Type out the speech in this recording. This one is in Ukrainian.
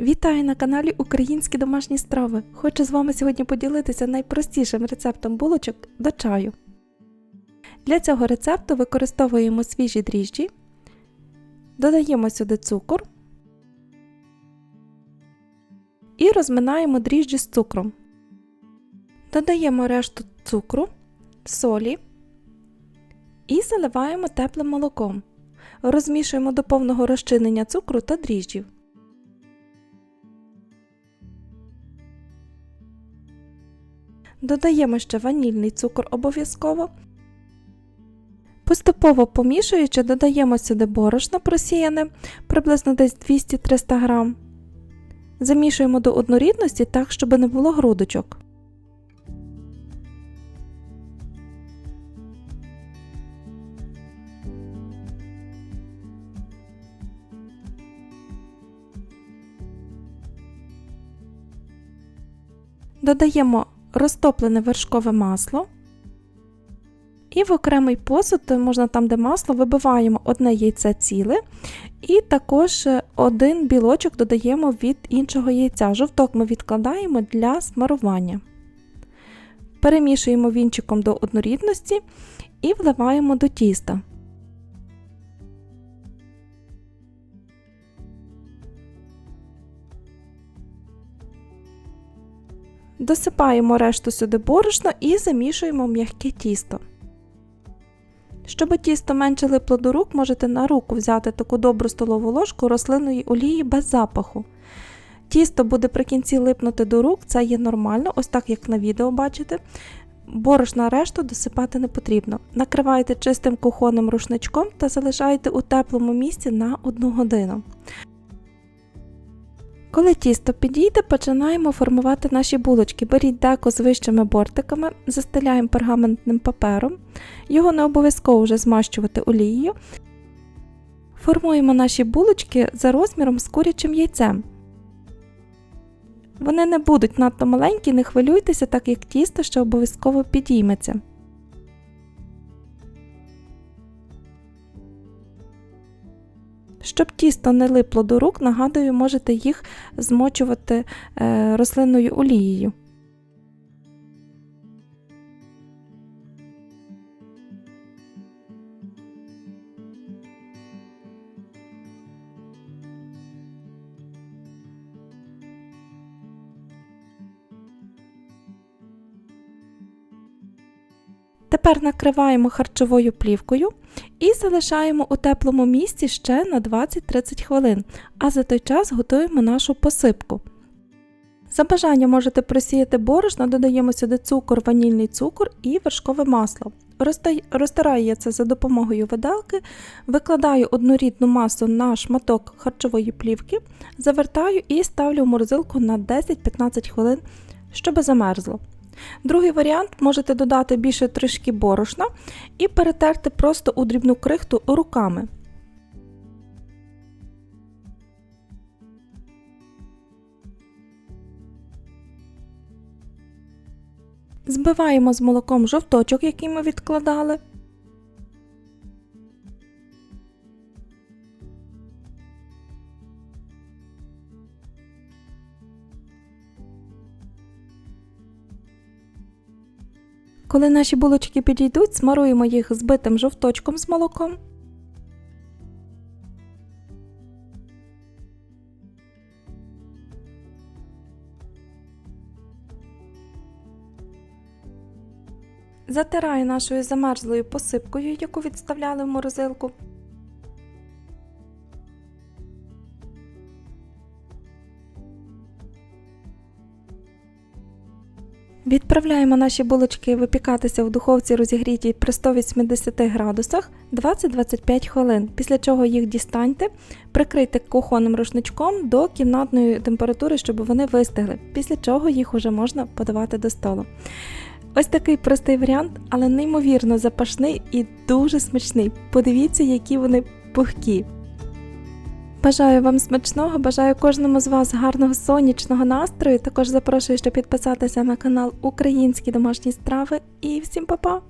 Вітаю на каналі Українські домашні страви. Хочу з вами сьогодні поділитися найпростішим рецептом булочок до чаю. Для цього рецепту використовуємо свіжі дріжджі, додаємо сюди цукор і розминаємо дріжджі з цукром. Додаємо решту цукру, солі і заливаємо теплим молоком. Розмішуємо до повного розчинення цукру та дріжджів. Додаємо ще ванільний цукор обов'язково. Поступово помішуючи, додаємо сюди борошно просіяне приблизно десь 200-300 г. Замішуємо до однорідності так, щоб не було грудочок. Додаємо розтоплене вершкове масло. І в окремий посуд, можна там, де масло, вибиваємо одне яйце ціле, і також один білочок додаємо від іншого яйця. Жовток ми відкладаємо для смарування. Перемішуємо вінчиком до однорідності і вливаємо до тіста. Досипаємо решту сюди борошна і замішуємо м'яке тісто. Щоб тісто менше липло до рук, можете на руку взяти таку добру столову ложку рослинної олії без запаху. Тісто буде при кінці липнути до рук, це є нормально, ось так як на відео бачите. Борошна решту досипати не потрібно. Накривайте чистим кухонним рушничком та залишайте у теплому місці на 1 годину. Коли тісто підійде, починаємо формувати наші булочки. Беріть деко з вищими бортиками, застеляємо пергаментним папером, його не обов'язково вже змащувати олією. Формуємо наші булочки за розміром з курячим яйцем. Вони не будуть надто маленькі, не хвилюйтеся, так як тісто ще обов'язково підійметься. Щоб тісто не липло до рук, нагадую, можете їх змочувати е, рослинною олією. Тепер накриваємо харчовою плівкою і залишаємо у теплому місці ще на 20-30 хвилин, а за той час готуємо нашу посипку. За бажанням можете просіяти борошно, додаємо сюди цукор, ванільний цукор і вершкове масло. Розтираю я це за допомогою виделки, викладаю однорідну масу на шматок харчової плівки, завертаю і ставлю в морозилку на 10-15 хвилин, щоб замерзло. Другий варіант можете додати більше трішки борошна і перетерти просто у дрібну крихту руками. Збиваємо з молоком жовточок, який ми відкладали. Коли наші булочки підійдуть, смаруємо їх збитим жовточком з молоком. Затираю нашою замерзлою посипкою, яку відставляли в морозилку. Відправляємо наші булочки випікатися в духовці розігрітій при 180 градусах 20-25 хвилин, після чого їх дістаньте, прикрийте кухонним рушничком до кімнатної температури, щоб вони вистигли, після чого їх вже можна подавати до столу. Ось такий простий варіант, але неймовірно запашний і дуже смачний. Подивіться, які вони пухкі. Бажаю вам смачного, бажаю кожному з вас гарного сонячного настрою. Також запрошую, щоб підписатися на канал Українські домашні страви і всім па-па!